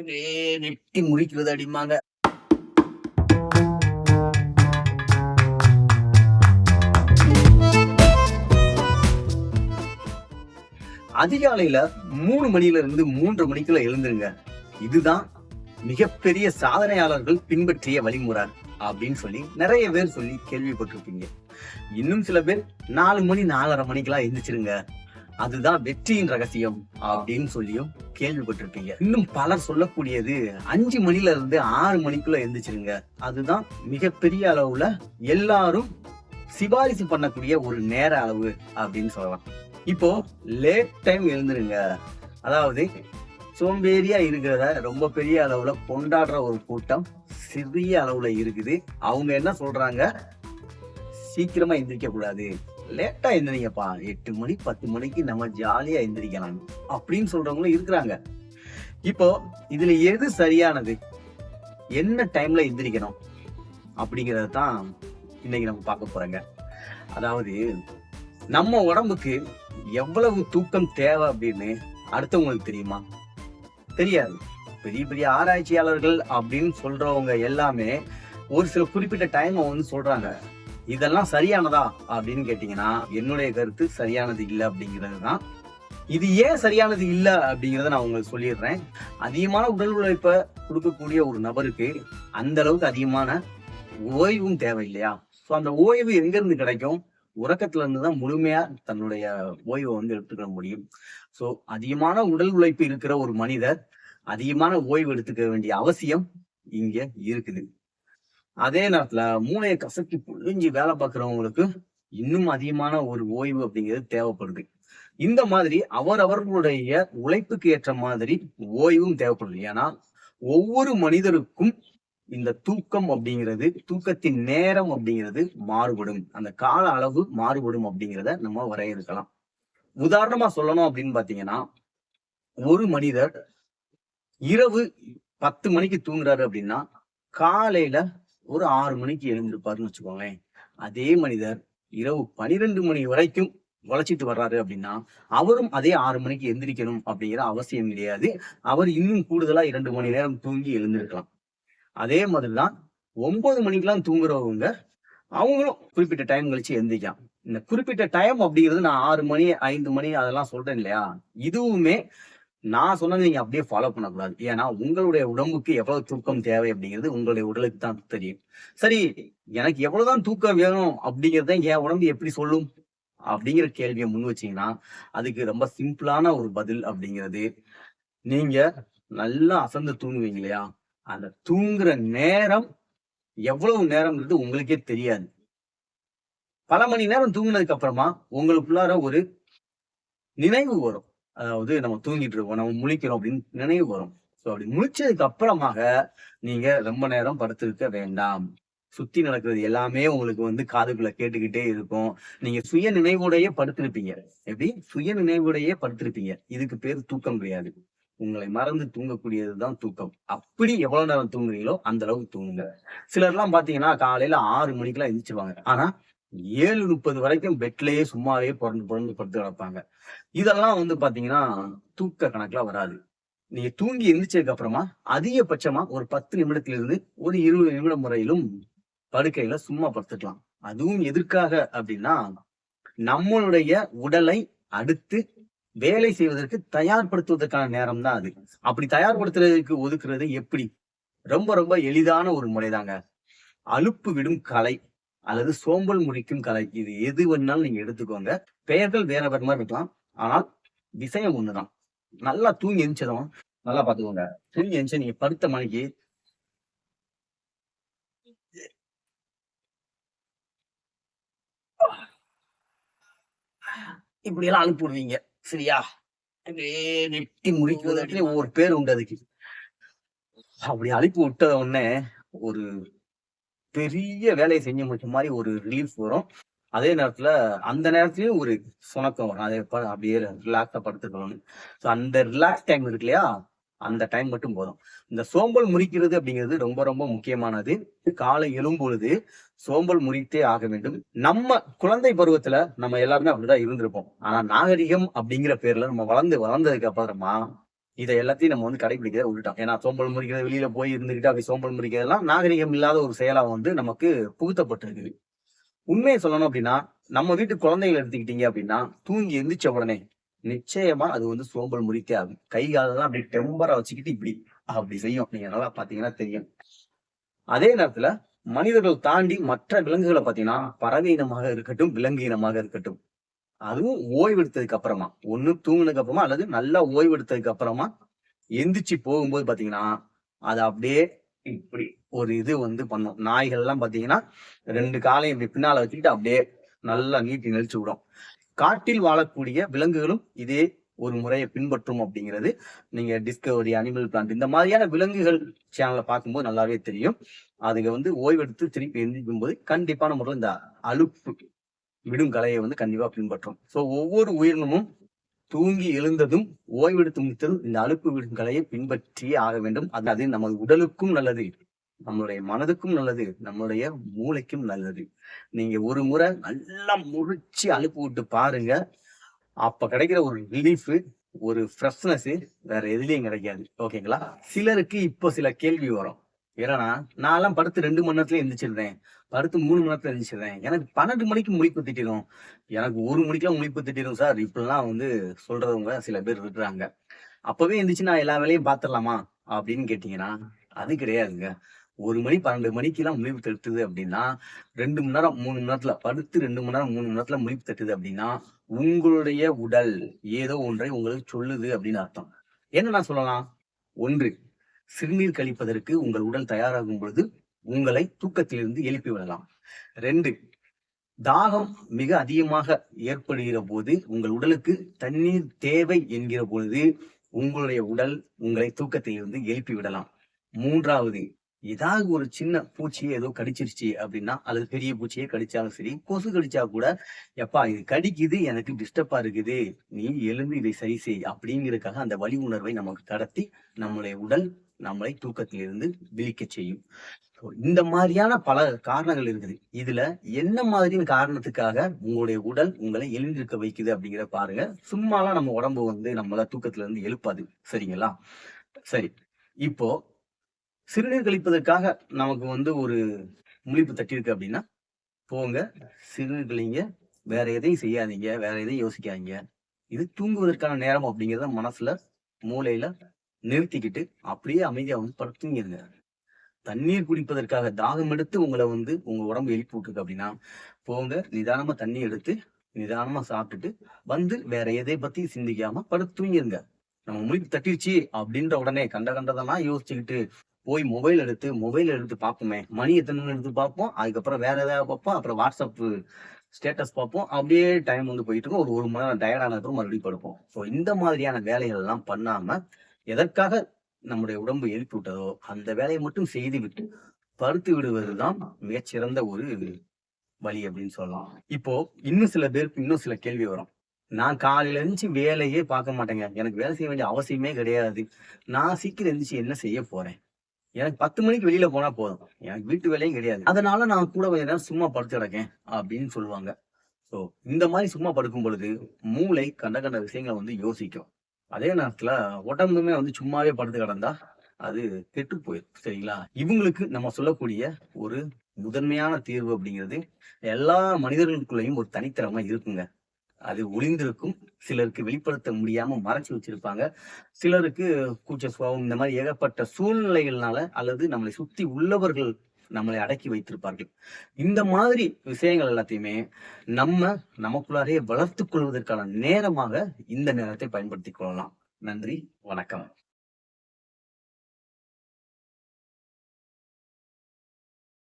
அப்படியே நெட்டி அடிமாங்க அதிகாலையில மூணு மணில இருந்து மூன்று மணிக்குள்ள எழுந்துருங்க. இதுதான் மிகப்பெரிய சாதனையாளர்கள் பின்பற்றிய வழிமுறை அப்படின்னு சொல்லி நிறைய பேர் சொல்லி கேள்விப்பட்டிருப்பீங்க. இன்னும் சில பேர் நாலு மணி நாலரை மணிக்கெல்லாம் எழுந்திரிச்சிருங்க அதுதான் வெற்றியின் ரகசியம் அப்படின்னு சொல்லியும் கேள்விப்பட்டிருப்பீங்க. இன்னும் பலர் சொல்லக்கூடியது அஞ்சு மணில இருந்து ஆறு மணிக்குள்ள எழுந்திரிச்சிருங்க அதுதான் மிகப்பெரிய அளவுல எல்லாரும் சிபாரிசு பண்ணக்கூடிய ஒரு நேர அளவு அப்படின்னு சொல்லலாம். இப்போ லேட் டைம் எழுந்துருங்க. அதாவது சோம்பேறியா இருக்கிறத ரொம்ப பெரிய அளவுல கொண்டாடுற ஒரு கூட்டம் சிறிய அளவுல இருக்குது. அவங்க என்ன சொல்றாங்க? சீக்கிரமா எந்திரிக்க கூடாது. லேட்டா எந்திரிங்கப்பா. எட்டு மணி பத்து மணிக்கு நம்ம ஜாலியா எந்திரிக்கலாம் அப்படின்னு சொல்றவங்களும் இருக்கிறாங்க. இப்போ இதுல எது சரியானது? என்ன டைம்ல எந்திரிக்கணும்? அப்படிங்கறத தான் இன்னைக்கு நம்ம பார்க்க போறோங்க. அதாவது நம்ம உடம்புக்கு எவ்வளவு தூக்கம் தேவை அப்படின்னு அடுத்தவங்களுக்கு தெரியுமா? தெரியாது. பெரிய பெரிய ஆராய்ச்சியாளர்கள் அப்படின்னு சொல்றவங்க எல்லாமே ஒரு சில குறிப்பிட்ட டைம் வந்து சொல்றாங்க. இதெல்லாம் சரியானதா அப்படின்னு கேட்டீங்கன்னா என்னுடைய கருத்து சரியானது இல்லை அப்படிங்கிறது தான் இது ஏன் சரியானது இல்லை அப்படிங்கிறத நான் உங்களுக்கு சொல்லிடுறேன். அதிகமான உடல் உழைப்பை கொடுக்கக்கூடிய ஒரு நபருக்கு அந்த அளவுக்கு அதிகமான ஓய்வும் தேவை இல்லையா ஸோ அந்த ஓய்வு எங்கேருந்து கிடைக்கும்? உறக்கத்துல இருந்து தான் முழுமையா தன்னுடைய ஓய்வை வந்து எடுத்துக்க முடியும். ஸோ அதிகமான உடல் உழைப்பு இருக்கிற ஒரு மனிதர் அதிகமான ஓய்வு எடுத்துக்க வேண்டிய அவசியம் இங்க இருக்குது. அதே நேரத்துல மூளையை கசக்கி புழிஞ்சு வேலை பார்க்குறவங்களுக்கு இன்னும் அதிகமான ஒரு ஓய்வு அப்படிங்கிறது தேவைப்படுது. இந்த மாதிரி அவரவர்களுடைய உழைப்புக்கு ஏற்ற மாதிரி ஓய்வும் தேவைப்படுது. ஏன்னா ஒவ்வொரு மனிதருக்கும் இந்த தூக்கம் அப்படிங்கிறது தூக்கத்தின் நேரம் அப்படிங்கிறது மாறுபடும். அந்த கால அளவு மாறுபடும் அப்படிங்கிறத நம்ம வரையறுக்கலாம். உதாரணமா சொல்லணும் அப்படின்னு பாத்தீங்கன்னா ஒரு மனிதர் இரவு பத்து மணிக்கு தூங்குறாரு அப்படின்னா காலையில ஒரு ஆறு மணிக்கு எழுந்திருப்பாருன்னு வச்சுக்கோங்களேன். அதே மனிதர் இரவு பனிரெண்டு மணி வரைக்கும் உழைச்சிட்டு வர்றாரு அப்படின்னா அவரும் அதே ஆறு மணிக்கு எந்திரிக்கணும் அப்படிங்கிற அவசியம் கிடையாது. அவர் இன்னும் கூடுதலா இரண்டு மணி நேரம் தூங்கி எழுந்திருக்கலாம். அதே மாதிரிதான் ஒன்பது மணிக்கெல்லாம் தூங்குறவங்க அவங்களும் குறிப்பிட்ட டைம் கழிச்சு எந்திரிக்கலாம். இந்த குறிப்பிட்ட டைம் அப்படிங்கிறது நான் ஆறு மணி ஐந்து மணி அதெல்லாம் சொல்றேன் இல்லையா? இதுவுமே நான் சொன்னது நீங்க அப்படியே ஃபாலோ பண்ணக்கூடாது. ஏன்னா உங்களுடைய உடம்புக்கு எவ்வளவு தூக்கம் தேவை அப்படிங்கிறது உங்களுடைய உடலுக்கு தான் தெரியும். சரி எனக்கு எவ்வளவுதான் தூக்கம் வேணும் அப்படிங்கறத என் உடம்பு எப்படி சொல்லும்? அப்படிங்கிற கேள்வியை முன் வச்சீங்கன்னா அதுக்கு ரொம்ப சிம்பிளான ஒரு பதில் அப்படிங்கிறது நீங்க நல்லா அசந்து தூங்குவீங்க இல்லையா? அந்த தூங்குற நேரம் எவ்வளவு நேரம்ன்றது உங்களுக்கே தெரியாது. பல மணி நேரம் தூங்குனதுக்கு அப்புறமா உங்களுக்குள்ளார ஒரு நினைவு வரும். அதாவது நம்ம தூங்கிட்டு இருக்கோம் நம்ம முழிக்கிறோம் அப்படின்னு நினைவு வரும். ஸோ அப்படி முழிச்சதுக்கு அப்புறமாக நீங்க ரொம்ப நேரம் படுத்திருக்க வேண்டாம். சுத்தி நடக்கிறது எல்லாமே உங்களுக்கு வந்து காதுக்குள்ள கேட்டுக்கிட்டே இருக்கும். நீங்க சுய நினைவுடையே படுத்திருப்பீங்க. எப்படி? சுய நினைவுடையே படுத்திருப்பீங்க. இதுக்கு பேர் தூக்கம் கிடையாது. உங்களை மறந்து தூங்கக்கூடியதுதான் தூக்கம். அப்படி எவ்வளவு நேரம் தூங்குறீங்களோ அந்த அளவுக்கு தூங்குங்க. சிலர்லாம் பாத்தீங்கன்னா காலையில ஆறு மணிக்கெல்லாம் எந்திரிச்சிருவாங்க. ஆனா ஏழு முப்பது வரைக்கும் பெட்லயே சும்மாவே பிறந்து பிறந்து படுத்து கிடப்பாங்க. இதெல்லாம் வந்து பாத்தீங்கன்னா தூக்க கணக்குல வராது. நீங்க தூங்கி எந்திரிச்சதுக்கு அப்புறமா அதிகபட்சமா ஒரு பத்து நிமிடத்துல இருந்து ஒரு இருபது நிமிடம் முறையிலும் படுக்கையில சும்மா படுத்துக்கலாம். அதுவும் எதற்காக அப்படின்னா நம்மளுடைய உடலை அடுத்து வேலை செய்வதற்கு தயார்படுத்துவதற்கான நேரம் தான் அது. அப்படி தயார்படுத்துறதுக்கு ஒதுக்குறது எப்படி? ரொம்ப ரொம்ப எளிதான ஒரு முறைதாங்க. அலுப்பு விடும் கலை. அல்லது சோம்பல் முறிக்கும் கலை. இது எது வேணாலும் நீங்க எடுத்துக்கோங்க. பெயர்கள் வேற வேற மாதிரி இருக்கலாம். ஆனால் விஷயம் ஒண்ணுதான். நல்லா தூங்கி எந்திரிச்சதும் நல்லா பாத்துக்கோங்க தூங்கி எந்திரிச்சு நீங்க படுத்த மணிக்கு இப்படி எல்லாம் அனுப்பி விடுவீங்க. சரியா? நெட்டி முடிக்கிறது ஒவ்வொரு பேர் உண்டு அதுக்கு. அப்படி அனுப்பி விட்டத உடனே ஒரு பெரிய வேலையை செஞ்சு முடிச்ச மாதிரி ஒரு ரிலீஃப் வரும். அதே நேரத்துல அந்த நேரத்துலயும் ஒரு சுணக்கம் வரும். அதே அப்படியே ரிலாக்ஸா படுத்துக்கணும் ஸோ அந்த ரிலாக்ஸ் டைம் இருக்கு இல்லையா? அந்த டைம் மட்டும் போதும். இந்த சோம்பல் முறிக்கிறது அப்படிங்கிறது ரொம்ப ரொம்ப முக்கியமானது. காலை எழும்பொழுது சோம்பல் முறித்தே ஆக வேண்டும். நம்ம குழந்தை பருவத்துல நம்ம எல்லாருமே அப்படிதான் இருந்திருப்போம். ஆனா நாகரிகம் அப்படிங்கிற பேர்ல நம்ம வளர்ந்து வளர்ந்ததுக்கு அப்புறமா இதை எல்லாத்தையும் நம்ம வந்து கடைபிடிக்கிறத விட்டுட்டோம். ஏன்னா சோம்பல் முறிக்கிறது வெளியில போய் இருந்துகிட்டு அப்படி சோம்பல் முறிக்கிறதெல்லாம் நாகரிகம் இல்லாத ஒரு செயலா வந்து நமக்கு புகுத்தப்பட்டிருக்குது. உண்மையை சொல்லணும் அப்படின்னா நம்ம வீட்டு குழந்தைகளை எடுத்துக்கிட்டீங்க அப்படின்னா தூங்கி எந்திரிச்ச உடனே நிச்சயமா அது வந்து சோம்பல் முறித்தே ஆகும். கை காலெல்லாம் அப்படி டெம்பரா வச்சுக்கிட்டு இப்படி அப்படி செய்யும். நீங்க நல்லா பாத்தீங்கன்னா தெரியும். அதே நேரத்துல மனிதர்கள் தாண்டி மற்ற விலங்குகளை பாத்தீங்கன்னா பறவை இனமாக இருக்கட்டும் விலங்கு இனமாக இருக்கட்டும் அதுவும் ஓய்வெடுத்ததுக்கு அப்புறமா. ஒண்ணு தூங்கினதுக்கு அப்புறமா அல்லது நல்லா ஓய்வெடுத்ததுக்கு அப்புறமா எந்திரிச்சு போகும்போது பாத்தீங்கன்னா அது அப்படியே இப்படி ஒரு இது வந்து பண்ணும். நாய்கள் எல்லாம் பாத்தீங்கன்னா ரெண்டு காலையும் இப்படி பின்னால வச்சுக்கிட்டு அப்படியே நல்லா நீட்டி நெளிச்சு விடும். காட்டில் வாழக்கூடிய விலங்குகளும் இதே ஒரு முறையை பின்பற்றும் அப்படிங்கிறது நீங்க டிஸ்கவரி அனிமல் பிளான்ட் இந்த மாதிரியான விலங்குகள் சேனலை பார்க்கும்போது நல்லாவே தெரியும். அதுக்கு வந்து ஓய்வெடுத்து திருப்பி எந்திரிக்கும் போது கண்டிப்பான முறையில் இந்த அலுப்பு விடும் கலையை வந்து கண்டிப்பா பின்பற்றும் ஸோ ஒவ்வொரு உயிரினமும் தூங்கி எழுந்ததும் ஓய்வெடுத்து முடித்ததும் இந்த அலுப்பு விடும் கலையை பின்பற்றியே ஆக வேண்டும். அது நமது உடலுக்கும் நல்லது நம்மளுடைய மனதுக்கும் நல்லது நம்மளுடைய மூளைக்கும் நல்லது. நீங்க ஒரு முறை நல்லா முழிச்சு அலுப்பு விட்டு பாருங்க. அப்ப கிடைக்கிற ஒரு ரிலீஃப் ஒரு ஃப்ரெஷ்னஸ் வேற எதுலயும் கிடைக்காது. ஓகேங்களா சிலருக்கு இப்போ சில கேள்வி வரும். ஏன்னா எல்லாம் படுத்து ரெண்டு மணி நேரத்துல எந்திரிச்சிருந்தேன் படுத்து மூணு மணி நேரத்துல எந்திரிச்சிருந்தேன் எனக்கு பன்னெண்டு மணிக்கு முழிப்பு திட்டிடும். எனக்கு ஒரு மணிக்கெல்லாம் முழிப்பு திட்டிடும் சார். இப்படிலாம் வந்து சொல்றவங்க சில பேர் இருக்கிறாங்க அப்பவே எந்திரிச்சு நான் எல்லா வேலையும் பாத்துடலாமா அப்படின்னு கேட்டீங்கன்னா அது கிடையாதுங்க. ஒரு மணி பன்னெண்டு மணிக்கெல்லாம் முழிப்பு தட்டுது அப்படின்னா ரெண்டு மணி நேரம் மூணு மணி நேரத்துல படுத்து ரெண்டு மணி நேரம் மூணு மணி நேரத்துல முழிப்பு தட்டுது அப்படின்னா உங்களுடைய உடல் ஏதோ ஒன்றை உங்களுக்கு சொல்லுது அப்படின்னு அர்த்தம். என்ன நான் சொல்லலாம்? ஒன்று சிறுநீர் கழிப்பதற்கு உங்கள் உடல் தயாராகும் பொழுது உங்களை தூக்கத்திலிருந்து எழுப்பி விடலாம். ரெண்டு தாகம் மிக அதிகமாக ஏற்படுகிற போது உங்கள் உடலுக்கு தண்ணீர் தேவை என்கிற பொழுது உங்களுடைய உடல் உங்களை தூக்கத்திலிருந்து எழுப்பி விடலாம். மூன்றாவது ஏதாவது ஒரு சின்ன பூச்சியை ஏதோ கடிச்சிருச்சு அப்படின்னா அல்லது பெரிய பூச்சியை கடிச்சாலும் சரி கொசு கடிச்சா கூட எப்பா இது கடிக்குது எனக்கு டிஸ்டர்பா இருக்குது. நீ எழுந்து இதை சரி செய் அப்படிங்கிறதுக்காக அந்த வலி உணர்வை நமக்கு கடத்தி நம்மளுடைய உடல் நம்மளை தூக்கத்திலிருந்து விழிக்க செய்யும். இந்த மாதிரியான பல காரணங்கள் இருக்குது. இதுல என்ன மாதிரியான காரணத்துக்காக உங்களுடைய உடல் உங்களை எழுந்திருக்க வைக்குது அப்படிங்கிற பாருங்க. சும்மாலாம் நம்ம உடம்பு வந்து நம்மள தூக்கத்துல இருந்து எழுப்பாது. சரிங்களா? சரி. இப்போ சிறுநீர் கழிப்பதற்காக நமக்கு வந்து ஒரு முழிப்பு தட்டியிருக்கு அப்படின்னா போங்க. சிறுநீர் கழிங்க. வேற எதையும் செய்யாதீங்க. வேற எதையும் யோசிக்காதீங்க. இது தூங்குவதற்கான நேரம் அப்படிங்கிறத மனசுல மூளையில நிறுத்திக்கிட்டு அப்படியே அமைதியா வந்து படுத்துங்கிருங்க தண்ணீர் குடிப்பதற்காக தாகம் எடுத்து உங்களை வந்து உங்க உடம்பு எழுப்பி விட்டுருக்கு அப்படின்னா போங்க நிதானமா தண்ணி எடுத்து நிதானமா சாப்பிட்டுட்டு வந்து வேற எதை பத்தி சிந்திக்காம படுத்து நம்ம முழிப்பு தட்டிருச்சு அப்படின்ற உடனே கண்ட கண்டதெல்லாம் யோசிச்சுக்கிட்டு போய் மொபைல் எடுத்து மொபைல் எடுத்து பார்ப்போமே. மணி எத்தனை எடுத்து பார்ப்போம். அதுக்கப்புறம் வேற ஏதாவது பார்ப்போம். அப்புறம் வாட்ஸ்அப் ஸ்டேட்டஸ் பார்ப்போம். அப்படியே டைம் வந்து போயிட்டு இருக்கும். ஒரு ஒரு மணி நேரம் டயர்டான அப்புறம் மறுபடியும் படுப்போம். ஸோ இந்த மாதிரியான வேலைகள் எல்லாம் பண்ணாம எதற்காக நம்முடைய உடம்பு எழுப்பி விட்டதோ அந்த வேலையை மட்டும் செய்து விட்டு படுத்து விடுவதுதான் மிகச்சிறந்த ஒரு வழி அப்படின்னு சொல்லலாம். இப்போ இன்னும் சில பேருக்கு இன்னும் சில கேள்வி வரும். நான் காலையில இருந்துச்சு வேலையே பார்க்க மாட்டேங்க. எனக்கு வேலை செய்ய வேண்டிய அவசியமே கிடையாது. நான் சீக்கிரம் இருந்துச்சு என்ன செய்ய போறேன்? எனக்கு பத்து மணிக்கு வெளியில போனா போதும். எனக்கு வீட்டு வேலையும் கிடையாது. அதனால நான் கூட கொஞ்ச நேரம் சும்மா படுத்து கிடக்கேன் அப்படின்னு சொல்லுவாங்க. ஸோ இந்த மாதிரி சும்மா படுக்கும் பொழுது மூளை கண்ட கண்ட விஷயங்களை வந்து யோசிக்கும். அதே நேரத்துல உடம்புமே வந்து சும்மாவே படுத்து கிடந்தா அது கெட்டு போயிடும் சரிங்களா? இவங்களுக்கு நம்ம சொல்லக்கூடிய ஒரு முதன்மையான தீர்வு அப்படிங்கிறது எல்லா மனிதர்களுக்குள்ளேயும் ஒரு தனித்திறமை இருக்குங்க. அது ஒளிந்திருக்கும் சிலருக்கு வெளிப்படுத்த முடியாம மறைச்சு வச்சிருப்பாங்க. சிலருக்கு கூச்ச சுபாவம் இந்த மாதிரி ஏகப்பட்ட சூழ்நிலைகள்னால அல்லது நம்மளை சுத்தி உள்ளவர்கள் நம்மளை அடக்கி வைத்திருப்பார்கள். இந்த மாதிரி விஷயங்கள் எல்லாத்தையுமே நம்ம நமக்குள்ளாரே வளர்த்துக் கொள்வதற்கான நேரமாக இந்த நேரத்தை பயன்படுத்திக் கொள்ளலாம். நன்றி வணக்கம்.